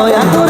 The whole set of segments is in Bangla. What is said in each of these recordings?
দয়া করে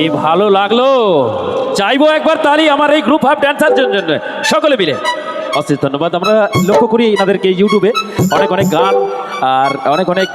কি ভালো লাগল। চাইব একবার তালি আমার এই গ্রুপ হাফ ড্যান্সার জন্য সকলে মিলে। অশেষ ধন্যবাদ। আমরা লক্ষ্য করি এনাদেরকে ইউটিউবে অনেক অনেক গান আর অনেক অনেক